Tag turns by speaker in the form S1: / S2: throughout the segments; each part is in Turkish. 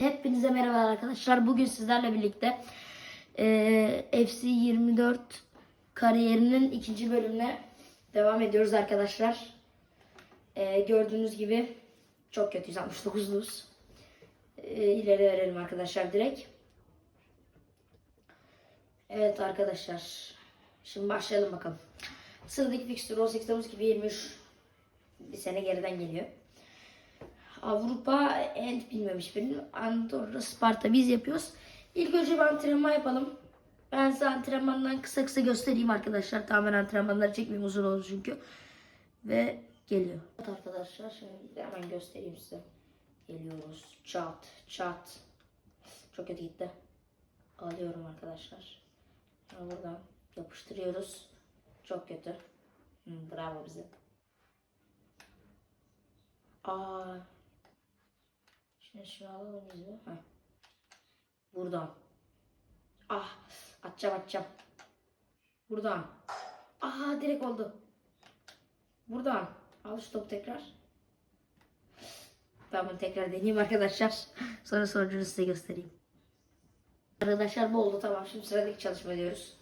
S1: Hepinize merhaba arkadaşlar. Bugün sizlerle birlikte eee FC 24 kariyerinin ikinci bölümüne devam ediyoruz arkadaşlar. Eee, gördüğünüz gibi çok kötüyüz 69'luyuz. Eee ileri verelim arkadaşlar direkt. Evet arkadaşlar. Şimdi başlayalım bakalım. Sıradaki fikstür 18 Temmuz 2023 bir sene geriden geliyor. Avrupa End bilmemiş benim. Andorra, Sparta biz yapıyoruz. İlk önce bir antrenman yapalım. Ben size antrenmandan kısa kısa göstereyim arkadaşlar. Tamamen antrenmanları çekmeyeyim uzun olur çünkü. Ve geliyor. Evet arkadaşlar şimdi hemen göstereyim size. Geliyoruz. Çat çat. Çok kötü gitti. Alıyorum arkadaşlar. Şimdi buradan yapıştırıyoruz. Çok kötü. Hı, bravo bize. Aa. Şimdi şunu alalım de. Heh. Buradan. Ah. Atacağım atacağım. Buradan. Aha direkt oldu. Buradan. Al şu topu tekrar. Ben bunu tekrar deneyeyim arkadaşlar. Sonra sonucunu size göstereyim. Arkadaşlar bu oldu tamam. Şimdi sıradaki çalışma diyoruz.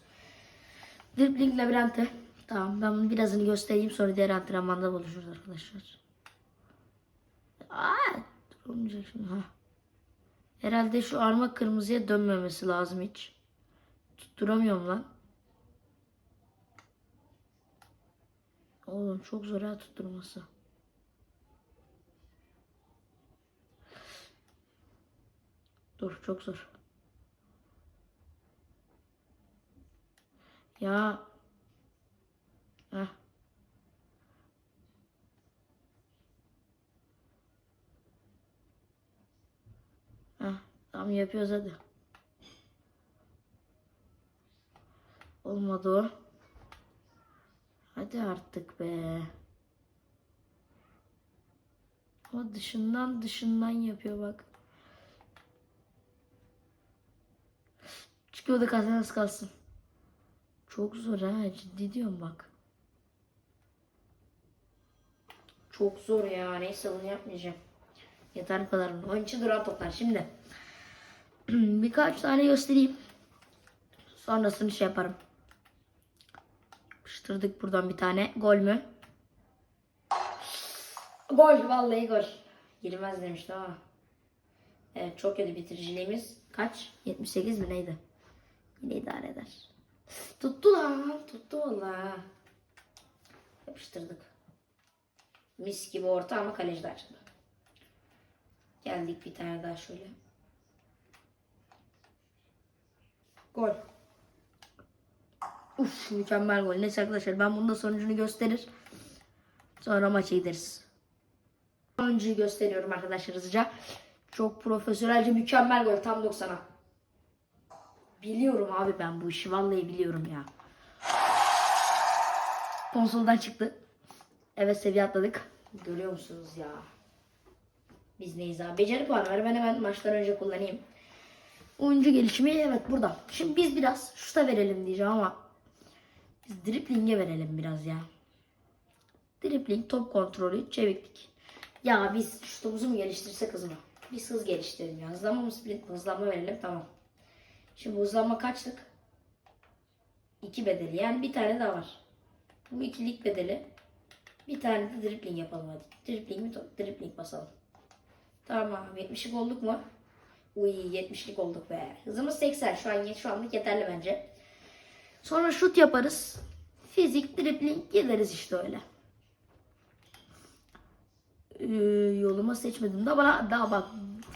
S1: Dribbling labirente. Tamam ben bunun birazını göstereyim sonra diğer antrenmanda buluşuruz arkadaşlar. Aa, olmayacak şimdi ha. Herhalde şu arma kırmızıya dönmemesi lazım hiç. Tutturamıyorum lan. Oğlum çok zor ha tutturması. Dur çok zor. Ya. Heh. Heh, tamam yapıyoruz hadi. Olmadı o. Hadi artık be. O dışından dışından yapıyor bak. Çıkıyor da kazanız kalsın. Çok zor ha ciddi diyorum bak. Çok zor ya neyse bunu yapmayacağım. Yeter bu kadar. Onun duran toplar. Şimdi birkaç tane göstereyim. Sonrasını şey yaparım. Yapıştırdık buradan bir tane. Gol mü? Gol. Vallahi gol. Girmez demiştim ama. Evet çok kötü bitiriciliğimiz. Kaç? 78 mi neydi? Yine idare eder. Tuttu lan. Tuttu valla. Yapıştırdık. Mis gibi orta ama kaleci de açıldı. Geldik bir tane daha şöyle. Gol. Uf mükemmel gol. Neyse arkadaşlar ben bunun da sonucunu gösterir. Sonra maça gideriz. Sonucuyu gösteriyorum arkadaşlar hızlıca. Çok profesyonelce mükemmel gol. Tam 90'a. Biliyorum abi ben bu işi. Vallahi biliyorum ya. Konsoldan çıktı. Evet seviye atladık. Görüyor musunuz ya? Biz neyiz abi? Beceri puanı ver. Ben hemen maçtan önce kullanayım. Oyuncu gelişimi evet burada. Şimdi biz biraz şuta verelim diyeceğim ama biz dripling'e verelim biraz ya. Dripling, top kontrolü, çeviklik. Ya biz şutumuzu mu geliştirsek hızımı? Biz hız geliştirelim ya. Hızlanma mı sprint mi? Hızlanma verelim tamam. Şimdi hızlanma kaçlık? İki bedeli. Yani bir tane daha var. Bu ikilik bedeli. Bir tane de dribbling yapalım hadi. Dribbling mi? Dribbling basalım. Tamam 70'lik olduk mu? Uy 70'lik olduk be. Hızımız 80 şu an şu anlık yeterli bence. Sonra şut yaparız. Fizik, dribbling gideriz işte öyle. Ee, yoluma seçmedim de bana daha bak,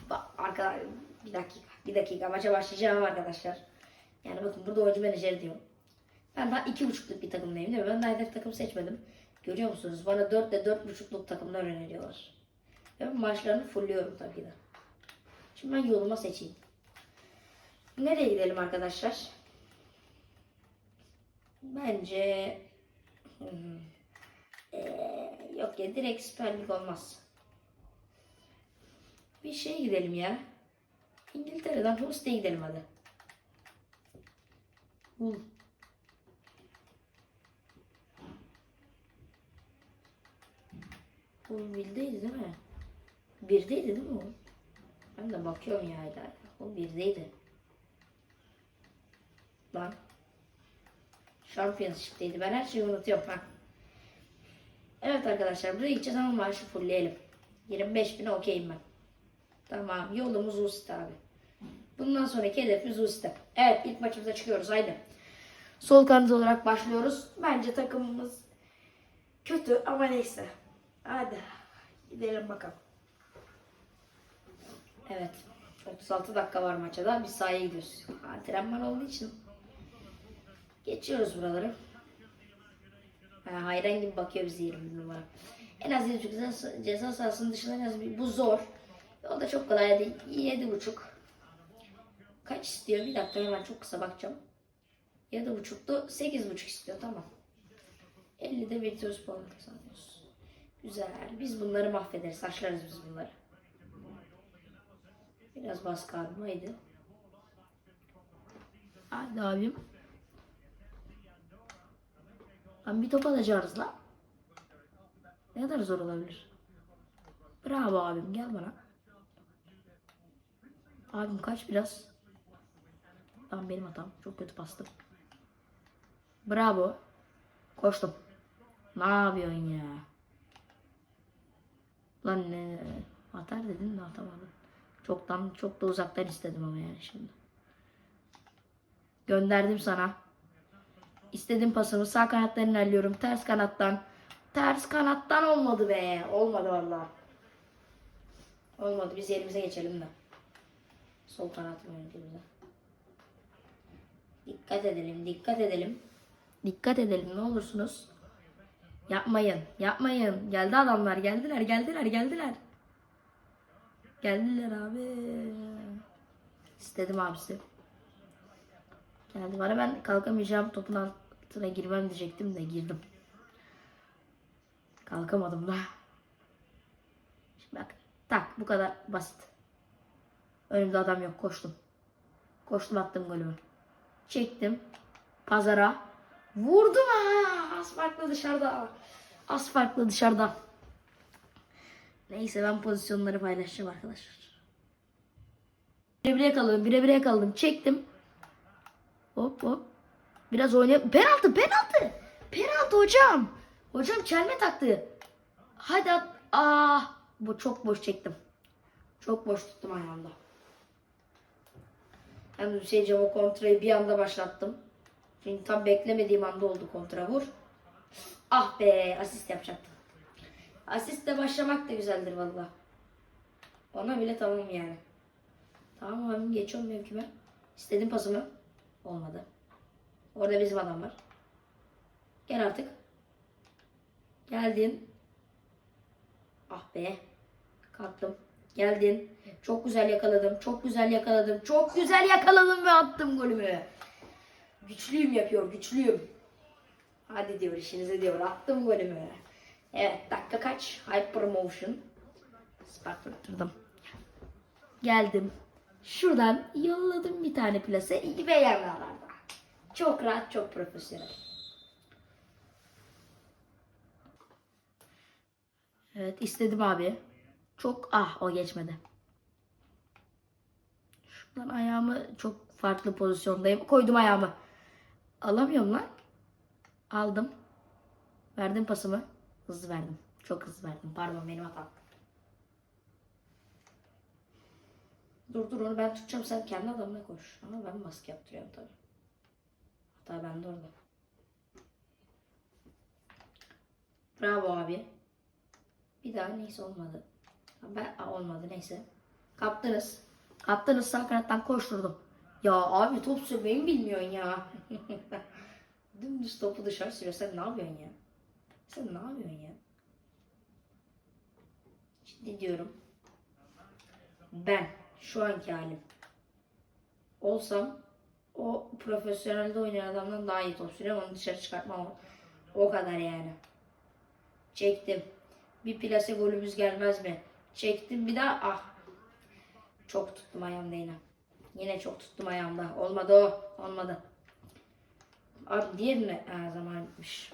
S1: bak arkadaşlar bir dakika bir dakika maça başlayacağım arkadaşlar. Yani bakın burada oyuncu menajeri diyor. Ben daha iki buçukluk bir takımdayım değil mi? Ben daha takım seçmedim. Görüyor musunuz? Bana dört ile dört buçukluk takımlar öneriyorlar. Ben maçlarını fullüyorum tabii ki de. Şimdi ben yoluma seçeyim. Nereye gidelim arkadaşlar? Bence ee, yok ya direkt Süper Lig olmaz. Bir şeye gidelim ya. İngiltere'den Hurst'e gidelim hadi. Hull bildeydi değil mi? Birdeydi değil mi o? Ben de bakıyorum ya hala. O birdeydi. Lan. Championship'teydi. Ben her şeyi unutuyorum. Ha. Evet arkadaşlar buraya gideceğiz ama maaşı fullleyelim. 25 bin okeyim ben. Tamam yolumuz Usta abi. Bundan sonraki hedefimiz Usta. Evet ilk maçımıza çıkıyoruz haydi. Sol kanat olarak başlıyoruz. Bence takımımız kötü ama neyse. Hadi gidelim bakalım. Evet. 36 dakika var maça da. Biz sahaya gidiyoruz. Antrenman olduğu için geçiyoruz buraları. Ha, hayran gibi bakıyor bize 20 numara. En az 7 ceza, ceza sahasının dışında en az bir, bu zor. O da çok kolay değil. 7.5. Kaç istiyor? Bir dakika hemen çok kısa bakacağım. 7.5'tu. 8.5 istiyor. Tamam. 50'de Virtuos puanı kazanıyoruz. Güzel. Biz bunları mahvederiz. Saçlarız biz bunları. Biraz baskı abim. Haydi. Hadi abim. Lan bir top alacağız lan. Ne kadar zor olabilir. Bravo abim gel bana. Abim kaç biraz. Tamam benim hatam. Çok kötü bastım. Bravo. Koştum. Ne yapıyorsun ya? Lan ne? Atar dedin de atamadım. Çoktan çok da uzaktan istedim ama yani şimdi. Gönderdim sana. İstediğim pasımı sağ kanattan ilerliyorum. Ters kanattan. Ters kanattan olmadı be. Olmadı valla. Olmadı. Biz yerimize geçelim de. Sol kanat mı yönetimimize? Dikkat edelim. Dikkat edelim. Dikkat edelim ne olursunuz. Yapmayın. Yapmayın. Geldi adamlar. Geldiler. Geldiler. Geldiler. Geldiler abi. İstedim abisi. Geldi bana ben kalkamayacağım topun altına girmem diyecektim de girdim. Kalkamadım da. Şimdi bak tak bu kadar basit. Önümde adam yok koştum. Koştum attım golümü. Çektim. Pazara. Vurdum ha. Az farklı dışarıda. Az farklı dışarıda. Neyse ben pozisyonları paylaşacağım arkadaşlar. Bire bire yakaladım. Bire bire yakaladım. Çektim. Hop hop. Biraz oynayalım. Penaltı penaltı. Penaltı hocam. Hocam çelme taktı. Hadi at. Ah, bu çok boş çektim. Çok boş tuttum aynı anda. Hem şey o kontrayı bir anda başlattım. Çünkü tam beklemediğim anda oldu kontra vur. Ah be asist yapacaktım. Asistle başlamak da güzeldir valla. Ona bile tamam yani. Tamam abim geçiyorum mevkime. İstediğim pasımı. Olmadı. Orada bizim adam var. Gel artık. Geldin. Ah be. Kalktım. Geldin. Çok güzel yakaladım. Çok güzel yakaladım. Çok güzel yakaladım ve attım golümü. Güçlüyüm yapıyor. Güçlüyüm. Hadi diyor işinize diyor. Attım golümü. Evet dakika kaç? Hyper motion. Spark fırlattırdım. Geldim. Şuradan yolladım bir tane plase ve yanlarlarda. Çok rahat, çok profesyonel. Evet istedim abi. Çok ah o geçmedi. Şuradan ayağımı çok farklı pozisyondayım. Koydum ayağımı. Alamıyorum lan. Aldım. Verdim pasımı. Hızlı verdim. Çok hızlı verdim. Pardon benim hatam. Dur dur onu ben tutacağım sen kendi adamına koş. Ama ben baskı yaptırıyorum tabii. Hata bende orada. Bravo abi. Bir daha neyse olmadı. Ben Aa, olmadı neyse. Kaptınız. Kaptınız sağ kanattan koşturdum. Ya abi top sürmeyi mi bilmiyorsun ya? Dümdüz topu dışarı sürüyor. Sen ne yapıyorsun ya? Sen ne yapıyorsun ya? Şimdi diyorum. Ben şu anki halim olsam o profesyonelde oynayan adamdan daha iyi top sürüyorum. Onu dışarı çıkartmam. O, kadar yani. Çektim. Bir plase golümüz gelmez mi? Çektim bir daha. Ah. Çok tuttum ayağımda yine. Yine çok tuttum ayağımda. Olmadı o. Olmadı. Abi diğerine ha, zaman bitmiş.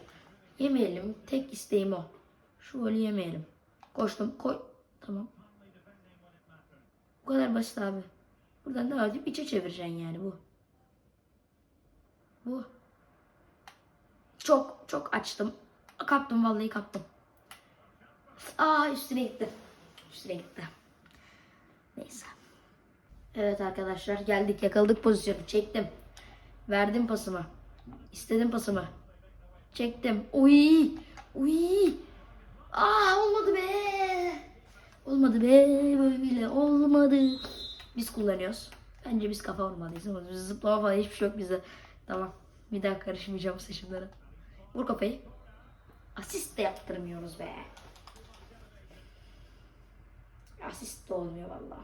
S1: Yemeyelim. Tek isteğim o. Şu golü yemeyelim. Koştum. Koy. Tamam. kadar basit abi. Buradan devam edip içe çevireceksin yani bu. Bu. Çok çok açtım. Kaptım vallahi kaptım. Aa üstüne gitti. Üstüne gitti. Neyse. Evet arkadaşlar geldik yakaladık pozisyonu. Çektim. Verdim pasımı. İstedim pasımı. Çektim. Uy! Uy! Aa olmadı be. Olmadı be böyle olmadı. Biz kullanıyoruz. Bence biz kafa vurmalıyız biz zıplama falan hiçbir şey yok bizde. Tamam. Bir daha karışmayacağım seçimlere. Vur kafayı. Asist de yaptırmıyoruz be. Asist de olmuyor valla.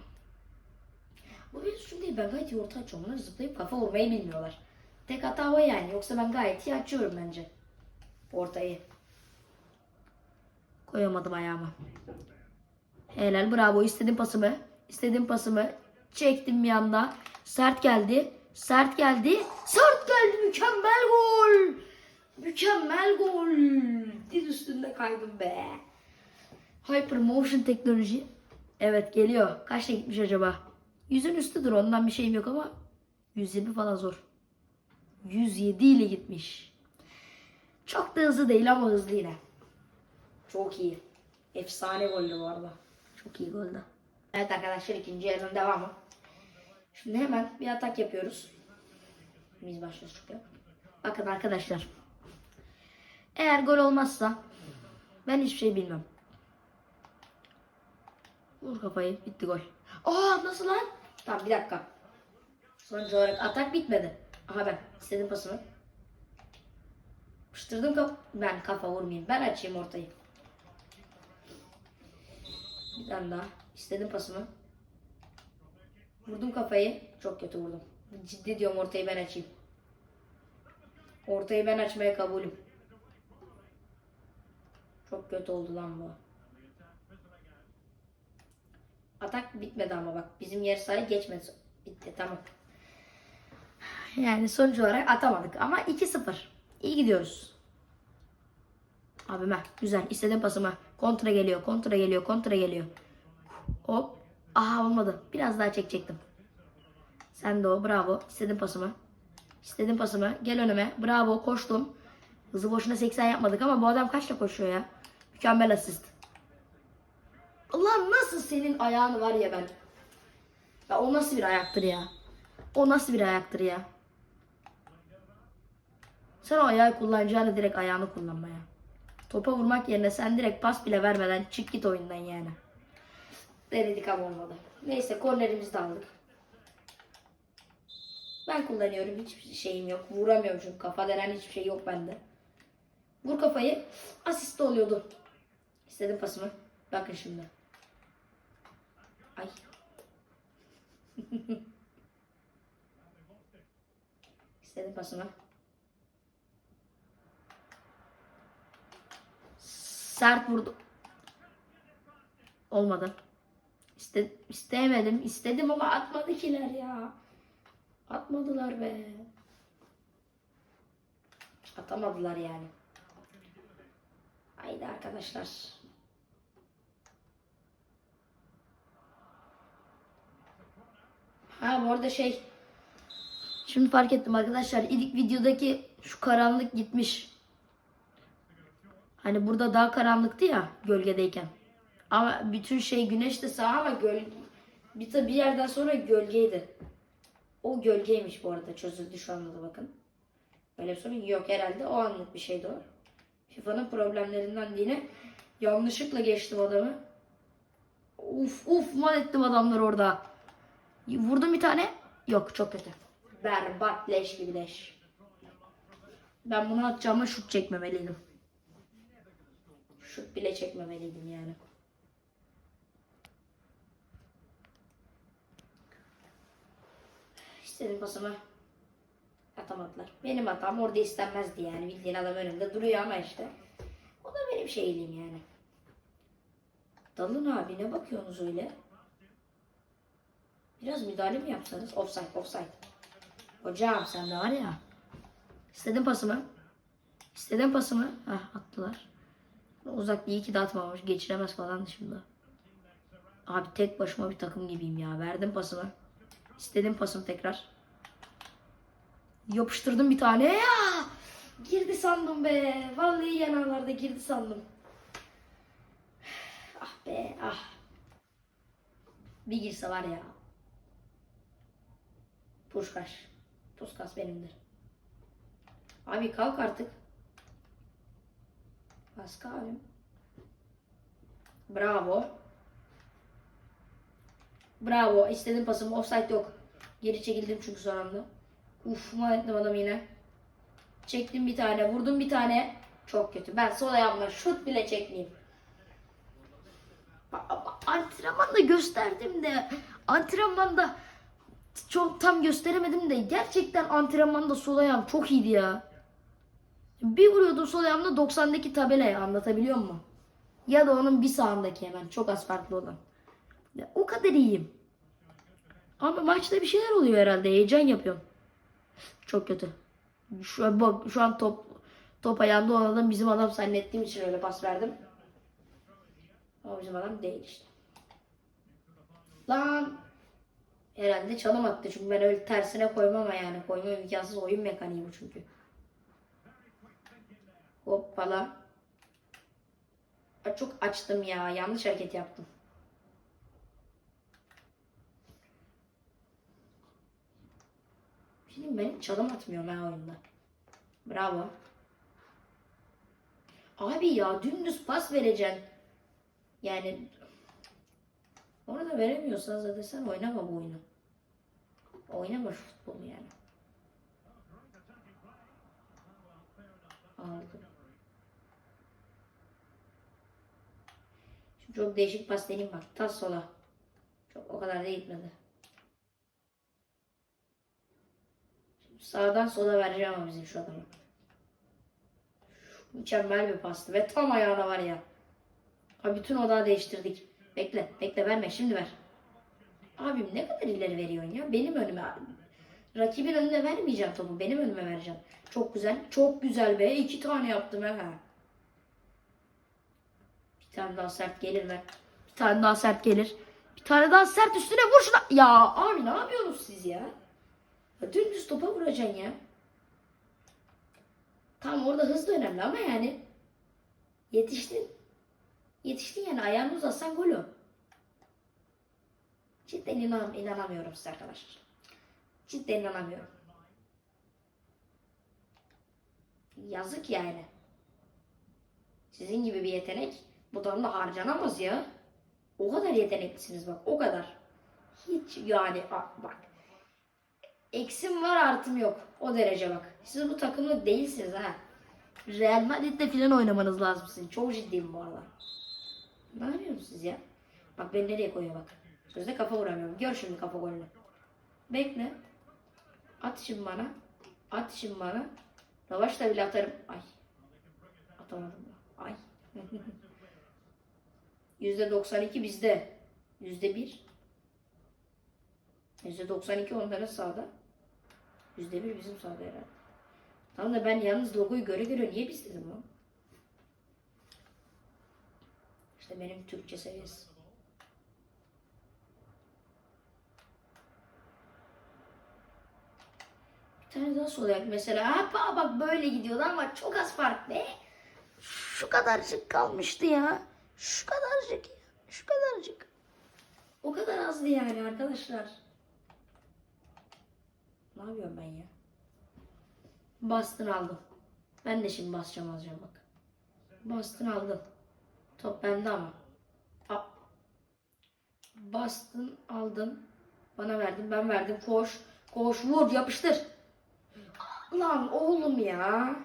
S1: Bu bir suçum değil. Ben gayet iyi orta açıyorum. Onlar zıplayıp kafa vurmayı bilmiyorlar. Tek hata o yani. Yoksa ben gayet iyi açıyorum bence. Ortayı. Koyamadım ayağıma. Helal bravo. İstedim pasımı. İstedim pasımı. Çektim bir anda. Sert geldi. Sert geldi. Sert geldi. Mükemmel gol. Mükemmel gol. Diz üstünde kaydım be. Hyper motion teknoloji. Evet geliyor. Kaçta gitmiş acaba? Yüzün üstüdür ondan bir şeyim yok ama 120 falan zor. 107 ile gitmiş. Çok da hızlı değil ama hızlı yine. Çok iyi. Efsane goldü bu arada. Çok iyi goldü. Evet arkadaşlar ikinci yarının devamı. Şimdi hemen bir atak yapıyoruz. Biz başlıyoruz çünkü. Bakın arkadaşlar. Eğer gol olmazsa ben hiçbir şey bilmem. Vur kafayı. Bitti gol. Aa nasıl lan? Tamam bir dakika. Sonuç olarak atak bitmedi. Aha ben istedim pasımı. Pıştırdım kap ben kafa vurmayayım. Ben açayım ortayı. Bir tane daha. İstedim pasımı. Vurdum kafayı. Çok kötü vurdum. Ciddi diyorum ortayı ben açayım. Ortayı ben açmaya kabulüm. Çok kötü oldu lan bu. Atak bitmedi ama bak. Bizim yarı sahaya geçmedi. Bitti tamam. Yani sonuç olarak atamadık ama 2-0. İyi gidiyoruz. Abime güzel. İstediğim pasıma. Kontra geliyor, kontra geliyor, kontra geliyor. Hop. Aha olmadı. Biraz daha çekecektim. Sen de o. Bravo. İstediğim pasımı. İstediğim pasımı. Gel önüme. Bravo. Koştum. Hızı boşuna 80 yapmadık ama bu adam kaçta koşuyor ya? Mükemmel asist. Allah nasıl senin ayağın var ya ben. Ya o nasıl bir ayaktır ya? O nasıl bir ayaktır ya? Sen o ayağı kullanacağını direkt ayağını kullanmaya. Topa vurmak yerine sen direkt pas bile vermeden çık git oyundan yani. Denedik ama olmadı. Neyse kornerimizi de aldık. Ben kullanıyorum. Hiçbir şeyim yok. Vuramıyorum çünkü kafa denen hiçbir şey yok bende. Vur kafayı. Asist oluyordu. İstedim pasımı. Bakın şimdi. Ay. İstedim pasımı. Sert vurdu. Olmadı. İste, istemedim. istedim ama atmadıkiler ya. Atmadılar be. Atamadılar yani. Haydi arkadaşlar. Ha bu arada şey. Şimdi fark ettim arkadaşlar. İlk videodaki şu karanlık gitmiş. Hani burada daha karanlıktı ya gölgedeyken. Ama bütün şey güneş de sağ ama göl bir, de bir yerden sonra gölgeydi. O gölgeymiş bu arada çözüldü şu anda da bakın. Öyle bir sorun yok herhalde o anlık bir şeydi o. FIFA'nın problemlerinden yine yanlışlıkla geçtim adamı. Uf uf mal ettim adamlar orada. Vurdum bir tane. Yok çok kötü. Berbat leş gibi leş. Ben bunu atacağıma şut çekmemeliydim. Şut bile çekmemeliydim yani. İstedim pasımı atamadılar. Benim hatam orada istenmezdi yani. Bildiğin adam önümde duruyor ama işte. O da benim şeyliğim yani. Dalın abi ne bakıyorsunuz öyle? Biraz müdahale mi yapsanız? Offside, offside. Hocam sen de var ya. İstedim pasımı. İstedim pasımı. Heh attılar. Uzak iyi ki de atmamış. Geçiremez falan dışında. Abi tek başıma bir takım gibiyim ya. Verdim pasımı. İstedim pasımı tekrar. Yapıştırdım bir tane. Ya! Girdi sandım be. Vallahi yanarlarda girdi sandım. Ah be ah. Bir girse var ya. Puşkaş. Puskas benimdir. Abi kalk artık. Baskı abim. Bravo. Bravo. İstediğim pasım. Offside yok. Geri çekildim çünkü son anda. Uf ettim adam yine. Çektim bir tane. Vurdum bir tane. Çok kötü. Ben sol ayağımla şut bile çekmeyeyim. Antrenmanda gösterdim de antrenmanda çok tam gösteremedim de gerçekten antrenmanda sol ayağım çok iyiydi ya. Bir vuruyordum sol ayağımda 90'daki tabelaya anlatabiliyor muyum? Ya da onun bir sağındaki hemen çok az farklı olan. Ya, o kadar iyiyim. Ama maçta bir şeyler oluyor herhalde. Heyecan yapıyorum. Çok kötü. Şu an, bak, şu an top top ayağında olan adam bizim adam zannettiğim için öyle pas verdim. Ama bizim adam değil işte. Lan herhalde çalım attı çünkü ben öyle tersine koymam yani. Koyma imkansız oyun mekaniği bu çünkü. Hoppala. Çok açtım ya. Yanlış hareket yaptım. Şimdi ben çalım atmıyorum ha oyunda. Bravo. Abi ya dümdüz pas vereceksin. Yani onu da veremiyorsan zaten sen oynama bu oyunu. Oynama şu futbolu yani. Aldım. Şimdi çok değişik pas deneyim bak. Tas sola. Çok o kadar da gitmedi. Sağdan sola vereceğim ama bizim şu adamı. Mükemmel bir pastı ve tam ayağına var ya. Abi bütün odağı değiştirdik. Bekle, bekle verme şimdi ver. Abim ne kadar ileri veriyorsun ya? Benim önüme. Rakibin önüne vermeyeceğim topu. Benim önüme vereceğim. Çok güzel. Çok güzel be. İki tane yaptım ha. Bir tane daha sert gelir mi? Bir tane daha sert gelir. Bir tane daha sert üstüne vur şuna. Ya abi ne yapıyorsunuz siz ya? ya dümdüz topa vuracaksın ya. Tamam orada hız da önemli ama yani yetiştin. Yetiştin yani ayağını uzatsan gol o. Cidden inan, inanamıyorum size arkadaşlar. Cidden inanamıyorum. Yazık yani. Sizin gibi bir yetenek bu da harcanamaz ya. O kadar yeteneklisiniz bak o kadar. Hiç yani bak. Eksim var artım yok. O derece bak. Siz bu takımda değilsiniz ha. Real Madrid'de falan oynamanız lazım sizin. Çok ciddiyim bu arada. Ne yapıyorsunuz siz ya? Bak beni nereye koyuyor bak. Sözde kafa vuramıyorum. Gör şimdi kafa golünü. Bekle. At şimdi bana. At şimdi bana. Yavaşla bile atarım. Ay. Atamadım da. Ay. %92 bizde. %1. %92 onların sağda. %1 bizim sağda herhalde. Tamam da ben yalnız logoyu göre göre niye biz dedim lan? İşte benim Türkçe seviyesi. Bir tane daha sol mesela. Ha, bak, böyle gidiyordu ama çok az fark be. Şu kadarcık kalmıştı ya. Şu kadarcık. Şu kadarcık. O kadar azdı yani arkadaşlar. Ne yapıyorum ben ya? Bastın aldım. Ben de şimdi basacağım alacağım bak. Bastın aldın. Top bende ama. A- Bastın aldın. Bana verdin ben verdim. Koş. Koş vur yapıştır. Lan oğlum ya.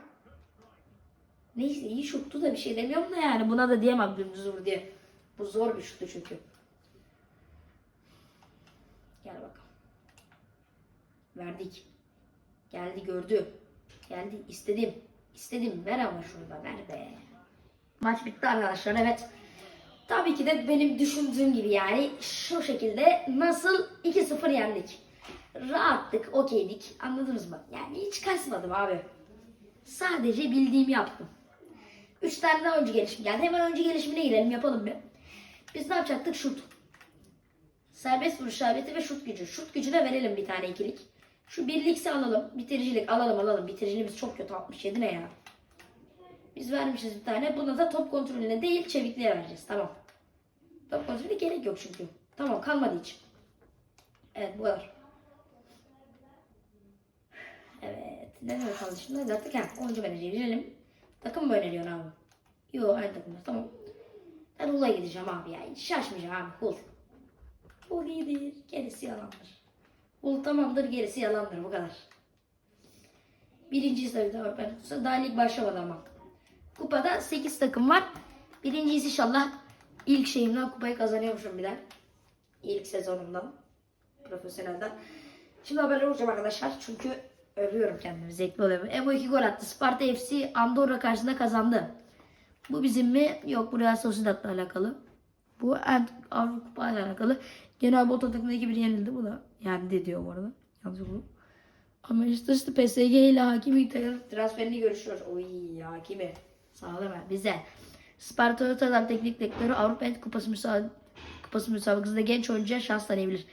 S1: Neyse iyi şuttu da bir şey demiyorum da yani. Buna da diyemem dümdüz vur diye. Bu zor bir şuttu çünkü. Gel bakalım. Verdik. Geldi gördü. Geldi istedim. İstedim ver ama şurada ver be. Maç bitti arkadaşlar evet. Tabii ki de benim düşündüğüm gibi yani şu şekilde nasıl 2-0 yendik. Rahattık, okeydik. Anladınız mı? Yani hiç kasmadım abi. Sadece bildiğimi yaptım. 3 tane daha oyuncu gelişimi geldi. Hemen oyuncu gelişimine girelim yapalım bir. Biz ne yapacaktık? Şut. Serbest vuruş isabeti ve şut gücü. Şut gücüne verelim bir tane ikilik. Şu birlikse alalım. Bitiricilik alalım alalım. Bitiriciliğimiz çok kötü 67 ne ya. Biz vermişiz bir tane. Buna da top kontrolüne değil çevikliğe vereceğiz. Tamam. Top kontrolüne gerek yok çünkü. Tamam kalmadı hiç. Evet bu kadar. Evet. Ne demek kaldı şimdi? Zaten ha, oyuncu menajeri girelim. Takım mı öneriyorsun abi? Yo aynı takımda. Tamam. Ben Hul'a gideceğim abi ya. Hiç şaşmayacağım abi. Hul. Hul iyidir. Gerisi yalandır. Hul tamamdır. Gerisi yalandır. Bu kadar. Birinciyi tabii daha ben daha lig başlamadı ama. Kupada 8 takım var. Birincisi inşallah ilk şeyimden kupayı kazanıyormuşum bir de. İlk sezonumdan. Profesyonelden. Şimdi haberler olacağım arkadaşlar. Çünkü övüyorum kendimi. Zevkli oluyor. Ebo 2 gol attı. Sparta FC Andorra karşısında kazandı. Bu bizim mi? Yok bu Real Sociedad'la alakalı. Bu en Avrupa Kupa ile alakalı. Genel Boto takımda 2-1 yenildi. Bu da yendi diyor bu arada. Yanlış oldu. Ama işte işte PSG ile Hakimi transferini görüşüyoruz. Oy Hakimi. Sağlam ha. Bize. Sparta Rotterdam Teknik Direktörü Avrupa Kupası, müsa Kupası müsabakasında genç oyuncuya şans tanıyabilir.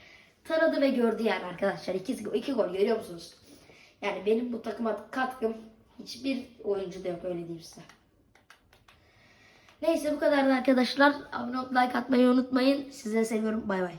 S1: Tanıdı ve gördü yani arkadaşlar. İki, iki gol görüyor musunuz? Yani benim bu takıma katkım hiçbir oyuncu da yok öyle diyeyim size. Neyse bu kadardı arkadaşlar. Abone olup like atmayı unutmayın. Size seviyorum. Bay bay.